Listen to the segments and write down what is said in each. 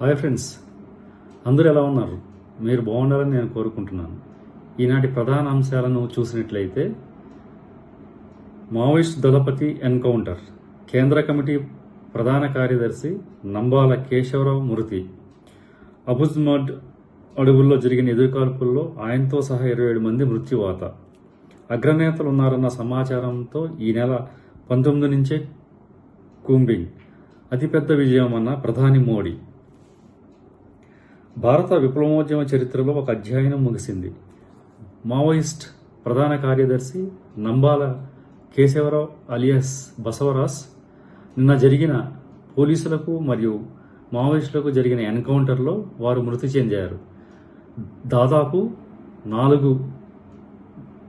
Hi friends. అందరూ ఎలా ఉన్నారు? మీరు బాగుండాలని నేను కోరుకుంటున్నాను. ఈనాటి ప్రధాన అంశాలను చూసినట్లయితే మావోయిస్ట్ దళపతి ఎన్కౌంటర్ కేంద్ర కమిటీ ప్రధాన కార్యదర్శి నంబాల కేశవరావు మృతి. అబుజ్మడ్ అడవుల్లో జరిగిన ఎదురుకాల్పుల్లో ఆయనతో సహా ఇరవై ఏడు మంది మృత్యువాత. అగ్రనేతలు ఉన్నారన్న సమాచారంతో ఈ నెల పంతొమ్మిది నుంచే కూంబింగ్. అతిపెద్ద విజయం అన్న ప్రధాని మోడీ. భారత విప్లవోద్యమ చరిత్రలో ఒక అధ్యయనం ముగిసింది. మావోయిస్ట్ ప్రధాన కార్యదర్శి నంబాల కేశవరావు అలియాస్ బసవరాస్ నిన్న జరిగిన పోలీసులకు మరియు మావోయిస్టులకు జరిగిన ఎన్కౌంటర్లో వారు మృతి చెందారు. దాదాపు నాలుగు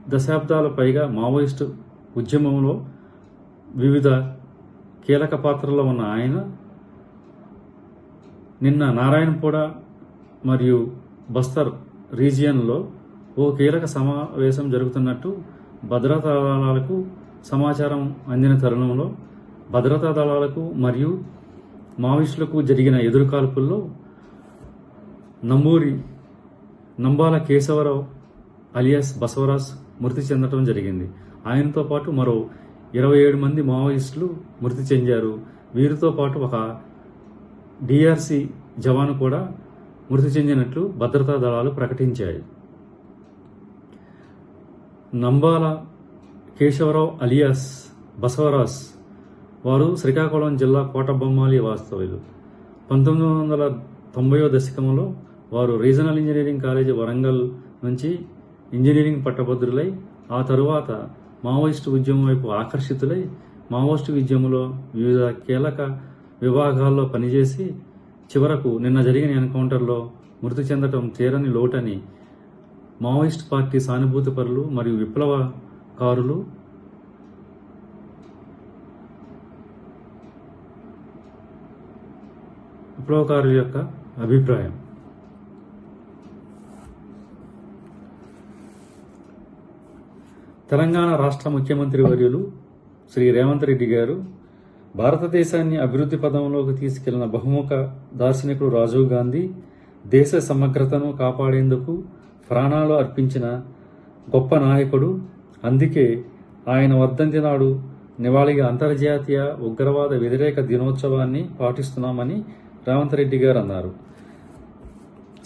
దశాబ్దాల పైగా మావోయిస్టు ఉద్యమంలో వివిధ కీలక పాత్రలో ఉన్న ఆయన నిన్న నారాయణపూడ మరియు బస్తర్ రీజియన్లో ఓ కీలక సమావేశం జరుగుతున్నట్టు భద్రతా దళాలకు సమాచారం అందిన తరుణంలో భద్రతా దళాలకు మరియు మావోయిస్టులకు జరిగిన ఎదురుకాల్పుల్లో నంబూరి నంబాల కేశవరావు అలియాస్ బసవరాజ్ మృతి చెందడం జరిగింది. ఆయనతో పాటు మరో ఇరవై ఏడు మంది మావోయిస్టులు మృతి చెందారు. వీరితో పాటు ఒక డిఆర్సి జవాను కూడా మృతి చెందినట్లు భద్రతా దళాలు ప్రకటించాయి. నంబాల కేశవరావు అలియాస్ బసవరాజ్ వారు శ్రీకాకుళం జిల్లా కోటబొమ్మాలి వాస్తవ్యులు. పంతొమ్మిది వందల తొంభైవ దశకంలో వారు రీజనల్ ఇంజనీరింగ్ కాలేజీ వరంగల్ నుంచి ఇంజనీరింగ్ పట్టభద్రులై ఆ తరువాత మావోయిస్టు ఉద్యమం వైపు ఆకర్షితులై మావోయిస్టు ఉద్యమంలో వివిధ కీలక విభాగాల్లో పనిచేసి చివరకు నిన్న జరిగిన ఎన్కౌంటర్లో మృతి చెందటం తీరని లోటని మావోయిస్ట్ పార్టీ సానుభూతి పరులు మరియు విప్లవకారులు విప్లవకారుల యొక్క అభిప్రాయం. తెలంగాణ రాష్ట్ర ముఖ్యమంత్రి వర్యులు శ్రీ రేవంత్ రెడ్డి గారు భారతదేశాన్ని అభివృద్ధి పదంలోకి తీసుకెళ్ళిన బహుముఖ దార్శనికుడు రాజీవ్ గాంధీ దేశ సమగ్రతను కాపాడేందుకు ప్రాణాలు అర్పించిన గొప్ప నాయకుడు. అందుకే ఆయన వర్ధంతి నాడు నివాళిగా అంతర్జాతీయ ఉగ్రవాద వ్యతిరేక దినోత్సవాన్ని పాటిస్తున్నామని రేవంత్ రెడ్డి గారు అన్నారు.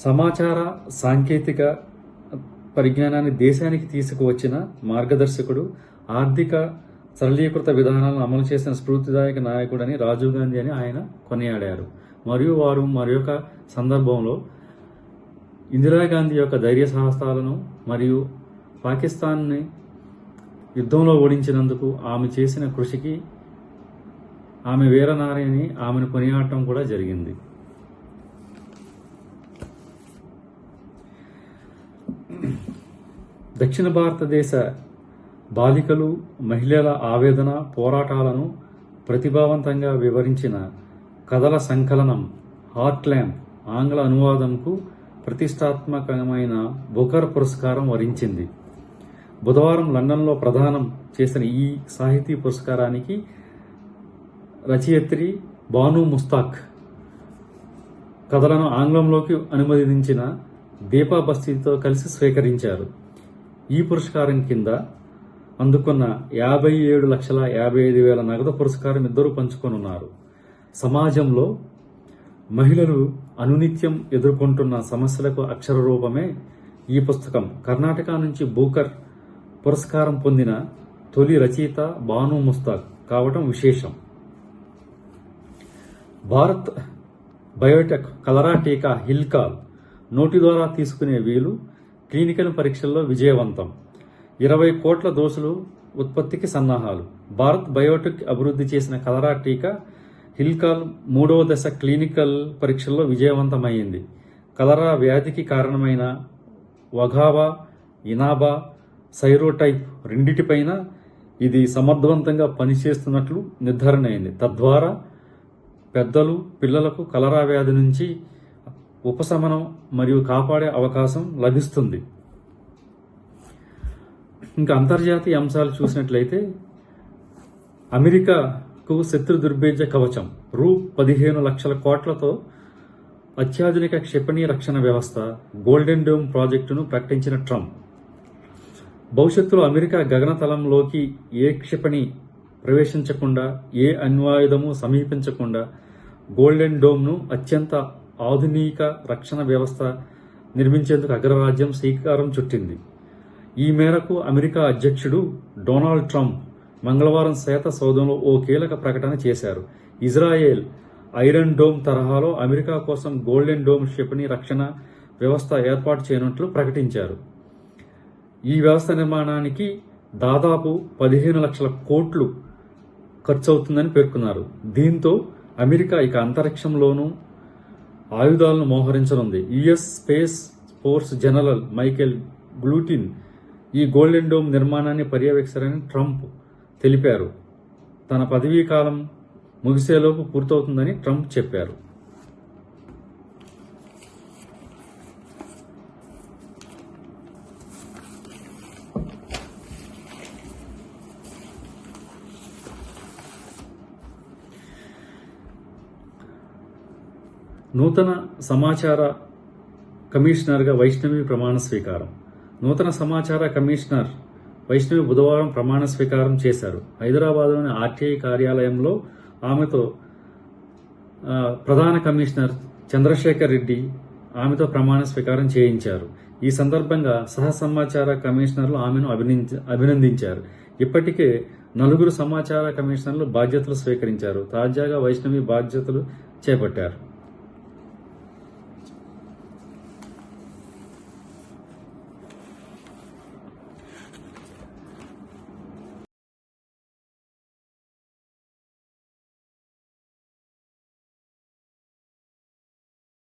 సమాచార సాంకేతిక పరిజ్ఞానాన్ని దేశానికి తీసుకువచ్చిన మార్గదర్శకుడు ఆర్థిక సరళీకృత విధానాలను అమలు చేసిన స్ఫూర్తిదాయక నాయకుడని రాజీవ్ గాంధీ అని ఆయన కొనియాడారు. మరియు వారు మరొక సందర్భంలో ఇందిరాగాంధీ యొక్క ధైర్య సాహసాలను మరియు పాకిస్తాన్ని యుద్ధంలో ఓడించినందుకు ఆమె చేసిన కృషికి ఆమె వీరనారిని ఆమెను కొనియాడటం కూడా జరిగింది. దక్షిణ భారతదేశ బాలికలు మహిళల ఆవేదన పోరాటాలను ప్రతిభావంతంగా వివరించిన కథల సంకలనం హార్ట్ల్యాండ్ ఆంగ్ల అనువాదంకు ప్రతిష్టాత్మకమైన బుకర్ పురస్కారం వరించింది. బుధవారం లండన్లో ప్రదానం చేసిన ఈ సాహితీ పురస్కారానికి రచయిత్రి బాను ముస్తాక్ కథలను ఆంగ్లంలోకి అనుమతించిన దీపా బస్తీతో కలిసి స్వీకరించారు. ఈ పురస్కారం కింద అందుకున్న యాభై ఏడు లక్షల యాభై ఐదు వేల నగదు పురస్కారం ఇద్దరు పంచుకొనున్నారు. సమాజంలో మహిళలు అనునిత్యం ఎదుర్కొంటున్న సమస్యలకు అక్షర రూపమే ఈ పుస్తకం. కర్ణాటక నుంచి బూకర్ పురస్కారం పొందిన తొలి రచయిత బాను ముస్తాక్ కావటం విశేషం. భారత్ బయోటెక్ కలరా టీకా హిల్కాల్ నోటి ద్వారా తీసుకునే వీలు క్లినికల్ పరీక్షల్లో విజయవంతం. ఇరవై కోట్ల దోసులు ఉత్పత్తికి సన్నాహాలు. భారత్ బయోటెక్ అభివృద్ధి చేసిన కలరా టీకా హిల్కాల్ మూడవ దశ క్లినికల్ పరీక్షల్లో విజయవంతమైంది కలరా వ్యాధికి కారణమైన వఘావా ఇనాబా సైరోటైప్ రెండిటిపైన ఇది సమర్థవంతంగా పనిచేస్తున్నట్లు నిర్ధారణ అయింది తద్వారా పెద్దలు పిల్లలకు కలరా వ్యాధి నుంచి ఉపశమనం మరియు కాపాడే అవకాశం లభిస్తుంది. ఇంకా అంతర్జాతీయ అంశాలు చూసినట్లయితే అమెరికాకు శత్రు దుర్భేద్య కవచం. రూ పదిహేను లక్షల కోట్లతో అత్యాధునిక క్షిపణి రక్షణ వ్యవస్థ గోల్డెన్ డోమ్ ప్రాజెక్టును ప్రకటించిన ట్రంప్. భవిష్యత్తులో అమెరికా గగనతలంలోకి ఏ క్షిపణి ప్రవేశించకుండా ఏ అణ్వాయుధము సమీపించకుండా గోల్డెన్ డోమ్ను అత్యంత ఆధునిక రక్షణ వ్యవస్థ నిర్మించేందుకు అగ్రరాజ్యం శ్రీకారం చుట్టింది. ఈ మేరకు అమెరికా అధ్యక్షుడు డొనాల్డ్ ట్రంప్ మంగళవారం శ్వేత సౌధంలో ఓ కీలక ప్రకటన చేశారు. ఇజ్రాయెల్ ఐరన్ డోమ్ తరహాలో అమెరికా కోసం గోల్డెన్ డోమ్ క్షిపణి రక్షణ వ్యవస్థ ఏర్పాటు చేయనున్నట్లు ప్రకటించారు. ఈ వ్యవస్థ నిర్మాణానికి దాదాపు పదిహేను లక్షల కోట్లు ఖర్చవుతుందని పేర్కొన్నారు. దీంతో అమెరికా ఇక అంతరిక్షంలోనూ ఆయుధాలను మోహరించనుంది. US space force general Michael Guetlein ఈ గోల్డెన్ డోమ్ నిర్మాణాన్ని పర్యవేక్షిస్తారని ట్రంప్ తెలిపారు. తన పదవీ కాలం ముగిసేలోపు పూర్తవుతుందని ట్రంప్ చెప్పారు. నూతన సమాచార కమిషనర్గా వైష్ణవి ప్రమాణ స్వీకారం. నూతన సమాచార కమిషనర్ వైష్ణవి బుధవారం ప్రమాణ స్వీకారం చేశారు. హైదరాబాద్లోని ఆర్టీఐ కార్యాలయంలో ఆమెతో ప్రధాన కమిషనర్ చంద్రశేఖర్ రెడ్డి ఆమెతో ప్రమాణ స్వీకారం చేయించారు. ఈ సందర్భంగా సహ సమాచార కమిషనర్లు ఆమెను అభినంద అభినందించారు. ఇప్పటికే నలుగురు సమాచార కమిషనర్లు బాధ్యతలు స్వీకరించారు. తాజాగా వైష్ణవి బాధ్యతలు చేపట్టారు.